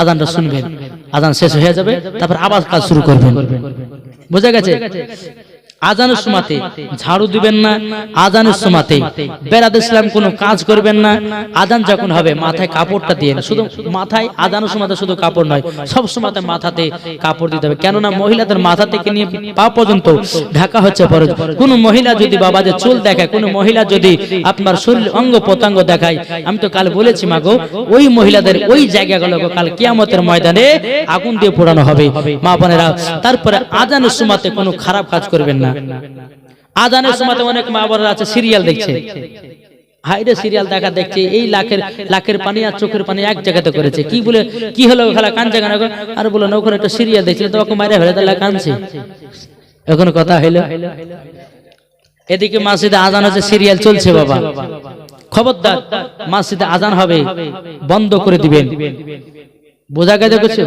আজানটা শুনবেন। আজান শেষ হয়ে যাবে তারপর আবার কাজ শুরু করবেন। বোঝা গেছে? আজানের সময়তে ঝাড়ু দিবেন না আজানের সময়তে বেড়াদ ইসলাম কোনো কাজ করবেন না আজান যখন হবে মাথায় কাপড়টা দিয়ে শুধু মাথায় আজানের সময়তে শুধু কাপড় নয় সব সময়তে মাথাতে কাপড় দিতে হবে। কেননা মহিলাদের মাথা থেকে নিয়ে পা পর্যন্ত ঢাকা হচ্ছে ফরজ। কোন মহিলা যদি বাবা যে চুল দেখায় কোন মহিলা যদি আপনার শরীর অঙ্গ প্রত্যঙ্গ দেখায় আমি তো কাল বলেছি মাগো ওই মহিলাদের ওই জায়গাগুলো কাল কিয়ামতের ময়দানে আগুন দিয়ে পোড়ানো হবে। মা বোনেরা তারপরে আজানের সময়তে কোনো খারাপ কাজ করবেন না আজানের সময়তে অনেক মা বোনেরা আছে, সিরিয়াল দেখছে। হাইরে সিরিয়াল দেখা দেখছে, এই লাখের লাখের পানি আর চোখের পানি এক জায়গাতে করেছে। কি বলে, কি হলো খেলা কান জায়গা না আর বলো না, ওখানে একটা সিরিয়াল দেখছিল তো ওকে মারে ফেলে তাহলে কানছে। এখন কথা হইল। এদিকে মসজিদে আজান হচ্ছে সিরিয়াল চলছে বাবা। খবরদার, মসজিদে আজান হবে, বন্ধ করে দিবেন। বোঝা গেছে কিছু?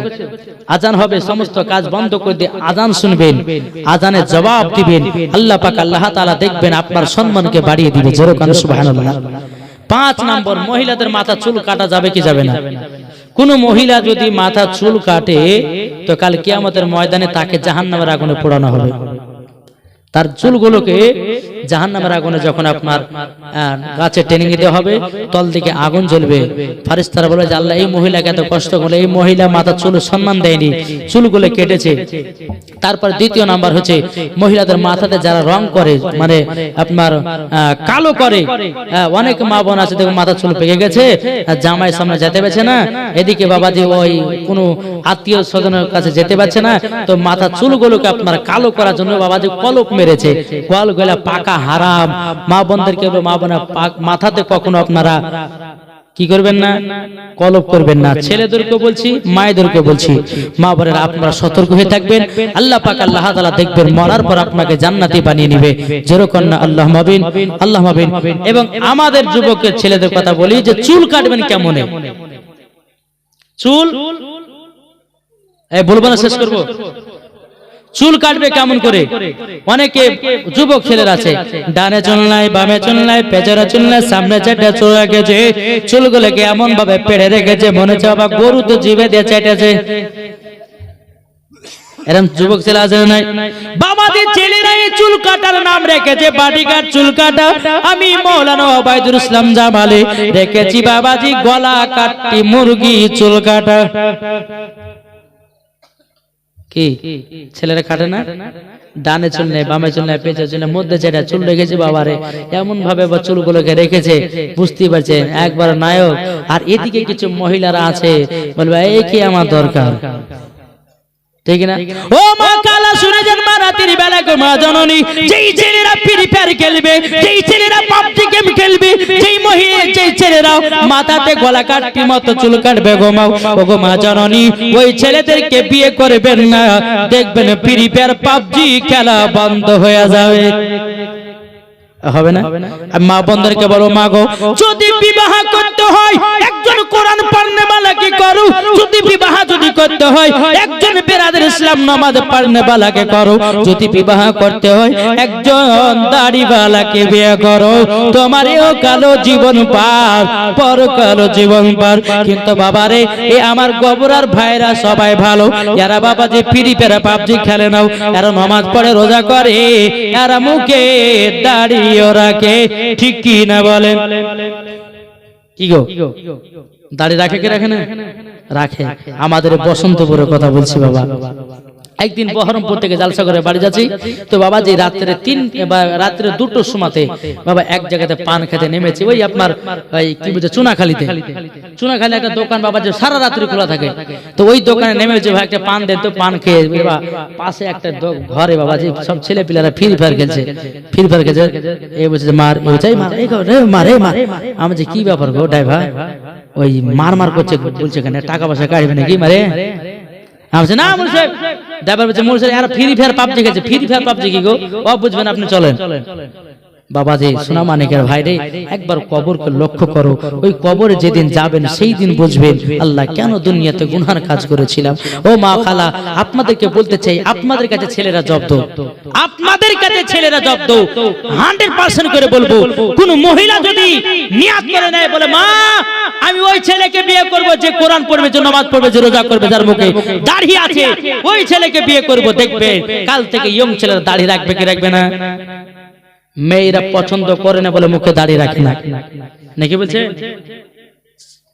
আজান হবে সমস্ত কাজ বন্ধ করে দিয়ে আজান শুনবেন। আজানের জবাব দিবেন। আল্লাহ পাক আল্লাহ তাআলা দেখবেন আপনার সম্মানকে বাড়িয়ে দিবে। যেরকম সুবহানাল্লাহ। পাঁচ নম্বর মহিলাদের মাথা চুল কাটা যাবে কি যাবে না? কোন মহিলা যদি মাথা চুল কাটে তো কাল কিয়ামতের ময়দানে তাকে জাহান্নামের আগুনে পোড়ানো হবে। তার চুলগুলোকে জাহান নামের আগুনে যখন আপনার গাছে টেনে নিতে হবে, তল দিকে আগুন জ্বলবে। ফারিস্তারা বলে যে, আল্লাহ, এই মহিলাকে এত কষ্ট করলে, এই মহিলা মাথা চুল সম্মান দেয়নি, চুলগুলো কেটেছে। তারপর দ্বিতীয় নাম্বার হচ্ছে, মহিলাদের মাথাতে যারা রং করে মানে আপনার কালো করে অনেক মা বোন আছে দেখো মাথা চুল পেকে গেছে জামাই সামনে যেতে পারছে না। এদিকে বাবাজি ওই কোনো আত্মীয় স্বজনের কাছে যেতে পারছে না। তো মাথা চুলগুলোকে আপনার কালো করার জন্য বাবাজি কলপ মেরেছে। কল গলা পাকা হারাম। মা বোনদেরকে মা বোনা মাথাতে কখনো আপনারা কি করবেন না? কলপ করবেন না। ছেলেদেরকে বলছি মায়েদেরকে বলছি, মা বোনেরা আপনারা সতর্ক হয়ে থাকবেন। আল্লাহ পাক আল্লাহ তাআলা দেখবেন, মরার পর আপনাকে জান্নাতি বানিয়ে নিবে। যেরকম না, আল্লাহ মাবিন আল্লাহ মাবিন। এবং আমাদের যুবকের ছেলেদের কথা বলি যে চুল কাটবেন কেমনে? চুল? বলব না, শেষ করব? চুল কাটবে কেমন করে? অনেকে যুবক ছেলের আছে। ডানে চুল নাই বামে চুল নাই পেছনে চুল নাই সামনে চারটা চুল রেখেছে। চুলগুলোকে এমন ভাবে পেড়ে রেখেছে মনে হচ্ছে আবার গরু তো জিভে দিয়ে চেটেছে এরম যুবক ছেলে আছে নাই? বাবাদের ছেলেরা এই চুল কাটার নাম রেখেছে বাটিকার চুল কাটা। আমি মৌলানা ওবায়দুল ইসলাম জামালে রেখেছি বাবাজি গলা কাটি মুরগি চুল কাটা। কি? ছেলেরা কাটে না? ডানে চুল নেই বামে চুল নেই পেঁচে চুল নেই মধ্যে যেটা চুল রেখেছে বাবারে। এমন ভাবে চুলগুলোকে রেখেছে, বুঝতেই পারছে একবার নায়ক, আর এদিকে কিছু মহিলারা আছে, বলবে, এই কি আমার দরকার? ঠিক না? ও মা কালা শুনে যান মা রাতের বেলা গো মা জননী যেই ছেলেরা ফ্রি ফায়ার খেলবে যেই ছেলেরা পাবজি গেম খেলবে যেই মহিলা যেই ছেলেরা মাথাতে গলা কাটটি মতো চুল কাটবে গো মা ও গো মা জননী ওই ছেলেদেরকে বিয়ে করবেন না দেখবেন ফ্রি ফায়ার পাবজি খেলা বন্ধ হয়ে যাবে। হবে না? মা বন্ধুরকে বলো মা গো যদি বিবাহ করতে হয় একজন কোরআন পড়নে বালাকে করো। যদি বিবাহ যদি করতে হয় একজন বেরাদের ইসলাম নামাজ পড়নে বালাকে করো। যদি বিবাহ করতে হয় একজন দাড়ি বালাকে বিয়ে করো। তোমার এও কালো জীবন পার পর কালো জীবন পার। কিন্তু বাবারে এ আমার গোবরার ভাইরা সবাই ভালো। এরা বাবা যে ফিরি পেরা পাবজি খেলে নাও এরা নমাজ পড়ে রোজা করে এরা মুখে দাড়ি রাখে, ঠিক কি না বলেন? কি গো? দাঁড়িয়ে রাখে কি রাখে না? রাখে। আমাদের বসন্তপুরের কথা বলছি বাবা। একদিন বহরমপুর থেকে জালসা করে বাড়ি যাচ্ছি তো বাবা যে রাত্রে তিন বা রাত্রে দুটোর সময়তে বাবা এক জায়গাতে পান খেতে নেমেছি ওই আপনার ওই কি বলছে চুনাখালিতে চুনাখালি একটা দোকান বাবা যে সারা রাত্রি খোলা থাকে তো ওই দোকানে নেমেছে ভাই একটা পান দেন তো পান খেয়ে বাবা পাশে একটা ঘরে বাবা যে সব ছেলে পিলারা ফ্রি ফায়ার খেলছে ফ্রি ফায়ার খেলছে এই বলছে যে মার এই এই মার এই মার এই মার আমি যে কি ব্যাপার গো ড্রাইভার ওই মার মার করছে বলছে কেন টাকা পয়সা কাটবে নাকি মারে আমি না মুল সাহেব। ড্রাইভার বলছে মুল সাহেব আর free fire PUBG free fire PUBG কি গো? ও বুঝবেন আপনি চলেন। বাবাজি সোনা মানিকের ভাইরে একবার কবরকে লক্ষ্য করো। ওই কবরে যেদিন যাবেন সেই দিন বুঝবেন আল্লাহ কেন দুনিয়াতে গুনহার কাজ করেছিলাম? ও মা খালা আপনাদেরকে বলতে চাই আপনাদের কাছে ছেলেরা জব্দ। আপনাদের কাছে ছেলেরা জব্দ। হান্ড্রেড পার্সেন্ট করে বলব কোন মহিলা যদি নিয়াত করে নেয় বলে মা আমি ওই ছেলেকে বিয়ে করব যে কোরআন পড়বে, যে নামাজ পড়বে, যে রোজা করবে, যার মুখে দাড়ি আছে। ওই ছেলেকে বিয়ে করব, দেখবে কাল থেকে ইয়ং ছেলেরা দাড়ি রাখবে কি রাখবে না? মেয়েরা পছন্দ করে না বলে মুখে দাড়ি রাখে না। নাকি বলছে?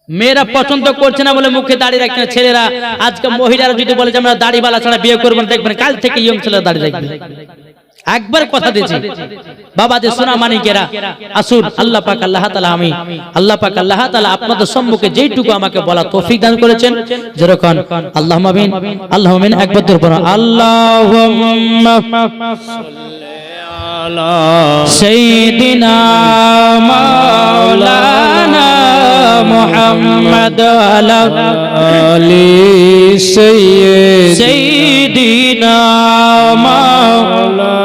মেয়েরা পছন্দ করছে না বলে মুখে দাড়ি রাখছে না ছেলেরা। আজকে মহিলারা যদি বলে যে আমরা দাড়ি বালা ছাড়া বিয়ে করব দেখবেন কাল থেকে ইয়ং ছেলেরা দাড়ি রাখবে। একবার কথা দিয়েছি বাবা যে সোনা মানিকেরা আসুন আল্লাহ পাক আল্লাহ তালা আমি আল্লাহ পাক আল্লাহ তালা আপনাদের সম্মুখে যেইটুকু আমাকে বলা তৌফিক দান করেছেন যেরকম আল্লাহ মাবিন আল্লাহ মাবিন একবার তোর পর আল্লাহ سيدنا مولانا محمد على آل سيد سيدنا مولانا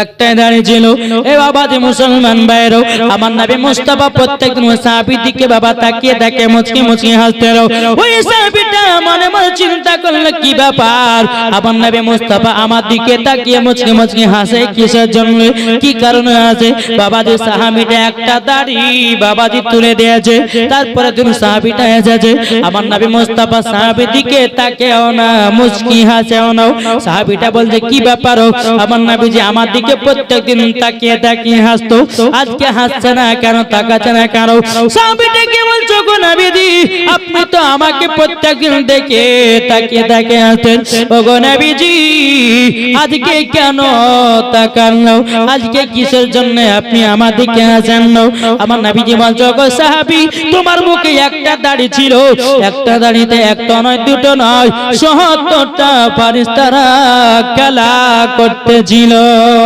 একটাই এ বাবা যে মুসলমান আমার নবী মুস্তাফা সাহাবীর দিকে বাবা তাকিয়ে মুচকি মুচকি হাসতে ওই মনে মনে চিন্তা কি ব্যাপার? আমার মুস্তাফা আমার দিকে তাকিয়ে মুচকি মুচকি হাসে, কিসের জন্য, কি কারণে বাবা যে একটা দাড়ি বাবাজি তুলে দিয়েছে, তারপরে সাহাবীটা এসেছে। আমার নবী মুস্তাফা সাহাবীর দিকে তাকেও না, মুচকি হাসেও না। সাহাবীটা বলছে, কি ব্যাপার? আমার নবী যে আমার দিকে প্রত্যেকদিন তাকিয়ে তাকিয়ে হাসতো। আজকে হাসছে না কেন, তাকাচ্ছে না কেন? সাহাবীটা কি বলছো, গো নবীজি আপনি তো আমাকে প্রত্যেকদিন দেখে তাকিয়ে তাকিয়ে হাসতেন ও গো নবীজি, আজকে কেন তাকান? আজকে কিসের জন্য আপনি আমার দিকে হাসেন? আমার নবীজি বলছো গো সাহাবী, তোমার মুখে একটা দাড়ি ছিল। একটা দাড়িতে একটা নয়, দুটো নয়। সত্তরটা ফারিস্তারা খেলা করতেছিল।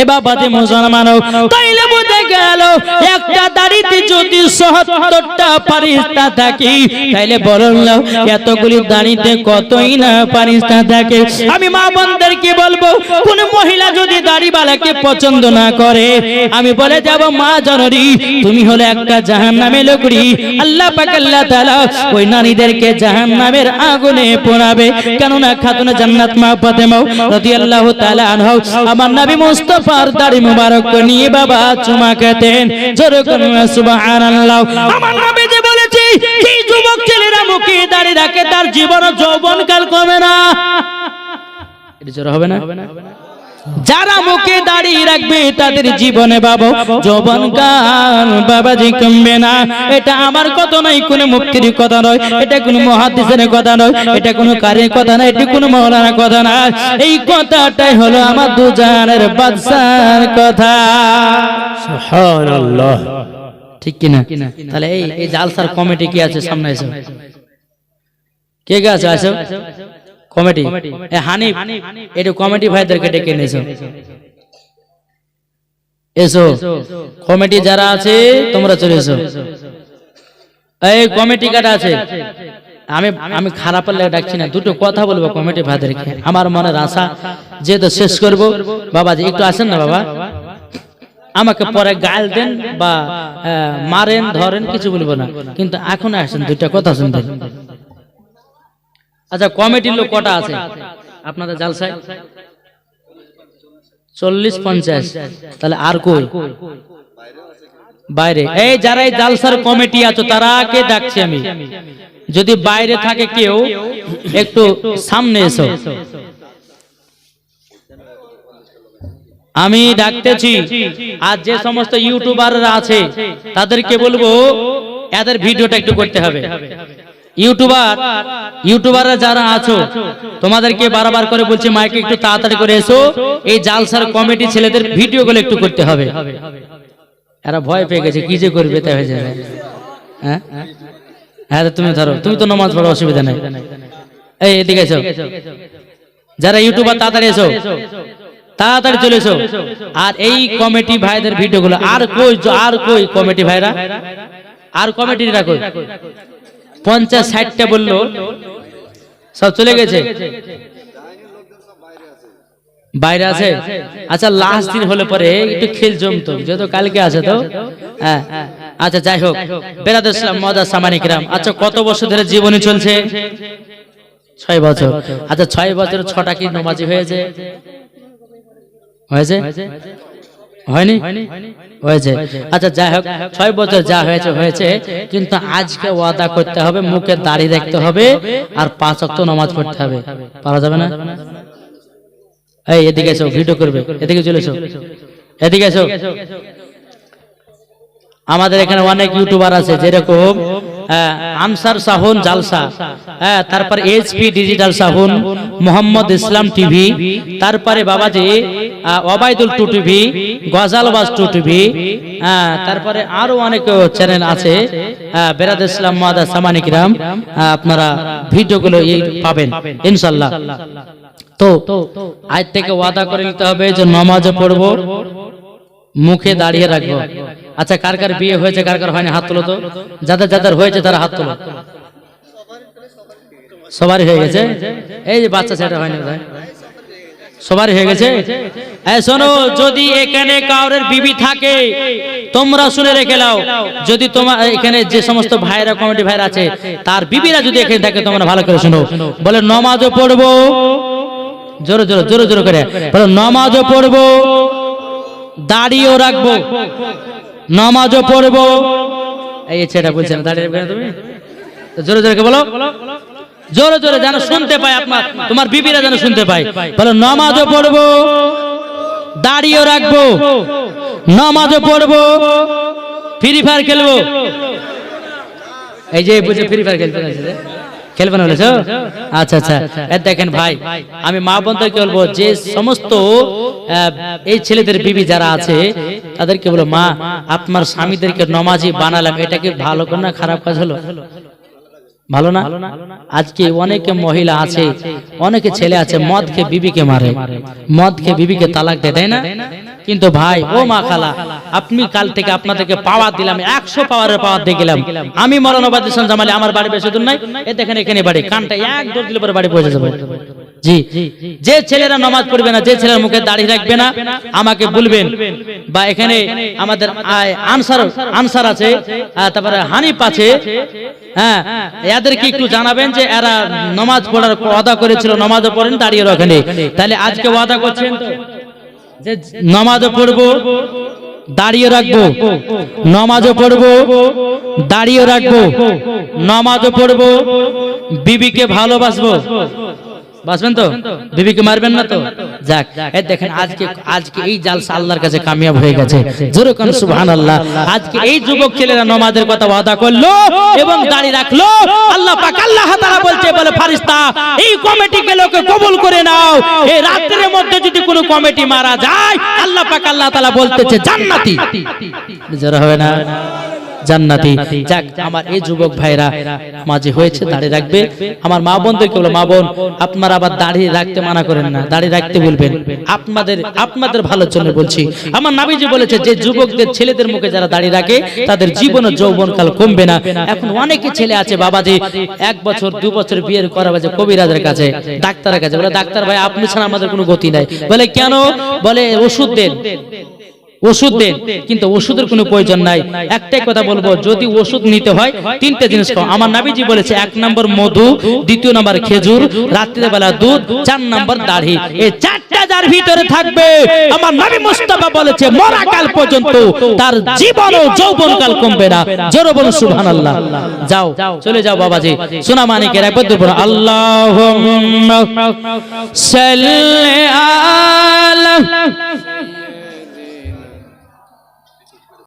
এ বাবা যে মুসলমান তাইলে বুঝে গেল একটা দাড়িতে যদি সত্তরটা ফারিস্তা থাকে তাইলে বলুন না, এতগুলি দাড়িতে কতই না ফারিস্তা থাকে। আমি মা বোনদেরকে বলব কোন মহিলা যদি দাড়িওয়ালাকে পছন্দ না করে আমি বলে যাব মা জননী তুমি হলে একটা জাহান নামে লোকড়ি। আল্লাহ পাক আল্লাহ তাআলা ওই নারীদেরকে জাহান নামের আগুনে পোড়াবে। কেননা খাতুন জান্নাত মা ফাতেমা রাদিয়াল্লাহু তাআলা আনহা আমার নবী মুস্তাফার দাড়ি মুবারক নিয়ে বাবা চুমা খেতেন। জোরে করুন সুবহানাল্লাহ। আমার নবী যে বলেছি, কি যুবক ছেলেরা মুখে দাড়ি রাখে, তার জীবন যৌবন কাল কমে না। এটা জোরে হবে না? যারা মুখে দাঁড়িয়ে রাখবে তাদের জীবনে বাবু যৌবন কাল বাবাজি কমবে না। এটা আমার কথা নয় কোনো মুক্তির কথা নয়। এটা কোনো মহাদিসের কথা নয়। এটা কোনো কারের কথা না এটি কোনো মৌলানার কথা না এই কথাটাই হলো আমার দুজনের বাদশার কথা। ঠিক কিনা? তাহলে এই জালসার কমিটি কি আছে? সামনে এসে। কে কে আছে? আসো কমিটি এ হানিফ একটু কমিটি ভাইদেরকে ডেকে নিয়েছো। এসো। কমিটি যারা আছে তোমরা চলে এসো। এই কমিটি কাটা আছে। আমি আমি খারাপ লাগে ডাকছি না। দুটো কথা বলব কমিটি ভাইদেরকে। আমার মনের আশা যেহেতু শেষ করব। বাবাজি একটু আসেন না বাবা। আমাকে পরে গাল দেন বা মারেন ধরেন কিছু বলব না। কিন্তু এখন আসেন দুইটা কথা শুনতেন আচ্ছা কমিটির লোক কটা আছে? আপনাদের জালসায়? চল্লিশ পঞ্চাশ। তাহলে আর কই? বাইরে। এই যারা এই জালসার কমিটি আছো তারা কে ডাকছি আমি? যদি বাইরে থাকে কেউ একটু সামনে এসো। আমি ডাকতেছি। আর যে সমস্ত ইউটিউবাররা আছে তাদেরকে বলব এদের ভিডিওটা একটু করতে হবে। ইউটিউবার, ইউটিউবাররা যারা আছো, তোমাদেরকে বারবার করে বলছি, মাইকে একটু তাড়াতাড়ি করে এসো। এই জালসার কমিটি ছেলেদের ভিডিওগুলো একটু করতে হবে। এরা ভয় পেয়ে গেছে, কি যে করবে তাই হয়ে যাবে। হ্যাঁ? হ্যাঁ তুমি ধরো, তুমি তো নামাজ পড়ো অসুবিধা নেই। এই, এদিকে এসো। যারা ইউটিউবার, তাড়াতাড়ি এসো। তাড়াতাড়ি চলে এসো। আর এই কমিটি ভাইদের ভিডিওগুলো, আর কই আর কই কমিটি ভাইরা? আর কমিটিরা কই পঞ্চাশ ষাটটা বলল। সব চলে গেছে? বাইরে আছে? আচ্ছা লাস্ট দিন হলে পরে একটু খেল জমতো যেহেতু কালকে আছে তো? হ্যাঁ। আচ্ছা যাই হোক। বেরাদ ইসলাম মজা সামানিকরাম আচ্ছা কত বছর ধরে জীবনী চলছে? ছয় বছর। আচ্ছা ছয় বছর ছটা কি নমাজি হয়েছে? হয়েছে? হয়নি? হয়েছে। আচ্ছা যাই হোক ছয় বছর যা হয়েছে হয়েছে। কিন্তু আজকে ওয়াদা করতে হবে মুখে দাড়ি দেখতে হবে আর পাঁচ অক্ত নামাজ পড়তে হবে। পারা যাবে না? এই এদিকে এসো ভিডিও করবে। এদিকে চলে এসো। এদিকে এসো। আমাদের এখানে অনেক ইউটিউবার আছে যেরকম আনসার সাহুন জালসা। হ্যাঁ তারপর এইচপি ডিজিটাল সাহুন মোহাম্মদ ইসলাম টিভি তারপরে বাবাজি আহ, Obaidul two TV গজালবাজ two TV হ্যাঁ তারপরে আরও অনেক চ্যানেল আছে বেরাদ ইসলাম মাদা সামানিকরাম আপনারা ভিডিওগুলো পাবেন ইনশাল্লাহ। তো আজ থেকে ওয়াদা করে নিতে হবে যে নমাজও পড়ব মুখে দাঁড়িয়ে রাখব। আচ্ছা কার কার বিয়ে হয়েছে, কার কার হয়নি, হাত তুলো তো। যাদের যাদের হয়েছে, তারা হাত তুলো। সবারই হয়ে গেছে? এই যে বাচ্চা সেটা হয়নি বোধহয়। সবারই হয়ে গেছে? শোনো, যদি এখানে কাউরের বিবি থাকে, তোমরা শুনে রেখে নাও। যদি তোমার এখানে যে সমস্ত ভাইরা কমিটি ভাইরা আছে, তার বিবিরা যদি এখানে থাকে, তোমরা ভালো করে শোনো। বলে, নমাজও পড়ব। জোরে জোরে জোরে জোরে করে। বলে, নমাজও পড়ব। দাড়িও রাখব নামাজও পড়ব। এই ছেলেটা বলছে না দাঁড়িয়ে রাখবে তুমি? জোরে জোরে বলো? জোরে জোরে যেন শুনতে পায় আপনার তোমার বিবিরা যেন শুনতে পায়। বলো নামাজও পড়ব দাড়িও রাখব নামাজও পড়ব ফ্রি ফায়ার খেলব। এই যে বুঝে ফ্রি ফায়ার খেলতে। খেলবে না বলেছ? আচ্ছা আচ্ছা। দেখেন ভাই আমি মা বোনদেরকে বলব যে সমস্ত এই ছেলেদের বিবি যারা আছে তাদেরকে বলো মা আপনার স্বামীদেরকে নমাজি বানালাম এটা কি ভালো করে না খারাপ কাজ হলো? ভালো না। আজকে অনেকে মহিলা আছে অনেকে ছেলে আছে মদ খেয়ে বিবিকে মারে। মদ খেয়ে বিবিকে তালাক দেয় তাই না? কিন্তু ভাই ও মা খালা। আপনি কাল থেকে আপনাদেরকে পাওয়ার দিলাম একশো পাওয়ারের পাওয়ার দিয়ে গেলাম আমি মরণবাদ জামালি আমার বাড়ি বেশি দূর নাই। এ দেখেন এখানে বাড়ি কানটা এক দৌড় দিলে পরে বাড়ি পৌঁছে যাবে। জি যে ছেলেরা নামাজ পড়বে না যে ছেলের মুখে দাঁড়িয়ে রাখবে না আমাকে বলবেন। বা এখানে আমাদের আনসার আনসার আছে তারপরে হানিফ আছে। হ্যাঁ এদেরকে একটু জানাবেন যে এরা নামাজ পড়ার ওয়াদা করেছিল নামাজও পড়েন দাঁড়িয়ে রাখেন। তাহলে আজকে ওয়াদা করছেন যে নামাজও পড়ব দাঁড়িয়ে রাখব। নমাজও পড়ব। দাঁড়িয়ে রাখব। নমাজও পড়ব। বিবিকে ভালোবাসবো। বাসবেন তো? বিবিকে মারবেন না তো? যাক এই দেখেন আজকে আজকে এই জালসা আল্লাহর কাছে কামিয়াব হয়ে গেছে। জোরে কোন সুবহানাল্লাহ। আজকে এই যুবক ছেলেরা নামাজের কথা ওয়াদা করল এবং দাঁড়িয়ে রাখল। আল্লাহ পাক আল্লাহ তাআলা বলছে বলে ফারিস্তা এই কমিটিকে লোকে কবুল করে নাও। এই রাত্রের মধ্যে যদি কোনো কমিটি মারা যায় আল্লাহ পাক আল্লাহ তাআলা বলতেছে জান্নাতি। জোরে হবে না? জান্নাতি। যাক আমার এই যুবক ভাইরা মাঝে হয়েছে দাড়ি রাখবে। আমার মা বোনদেরকে বলো মা বোন আপনারা আবার দাড়ি রাখতে মানা করেন না দাড়ি রাখতে বলবেন আপনাদের আপনাদের ভালোর জন্য বলছি। আমার নাবিজি বলেছে যে যুবকদের ছেলেদের মুখে যারা দাঁড়িয়ে রাখে তাদের জীবন ও যৌবনকাল কমবে না। এখন অনেকে ছেলে আছে বাবাজি এক বছর দু বছর বিয়ের করা বাজে কবিরাজের কাছে ডাক্তারের কাছে। বলে ডাক্তার ভাই আপনি ছাড়া আমাদের কোনো গতি নাই। বলে কেন? বলে ওষুধ দেন। ওষুধ দেন কিন্তু ওষুধের কোনো প্রয়োজন নাই। একটাই কথা বলব, যদি ওষুধ নিতে হয়, তিনটে জিনিস খাও। আমার নাবিজি বলেছে, এক নম্বর মধু, দ্বিতীয় নম্বর খেজুর রাত্রির বেলা দুধ, চার নম্বর দাড়ি। এই চারটা যার ভিতরে থাকবে, আমার নবী মুস্তাফা বলেছে মরাকাল পর্যন্ত তার জীবন ও যৌবন কাল কমবে না। জোরে বলুন, সুবহানাল্লাহ। যাও, চলে যাও, বাবাজি। সোনা মানিকের একবার দুপুর আল্লাহুম্মা সাল্লি আলা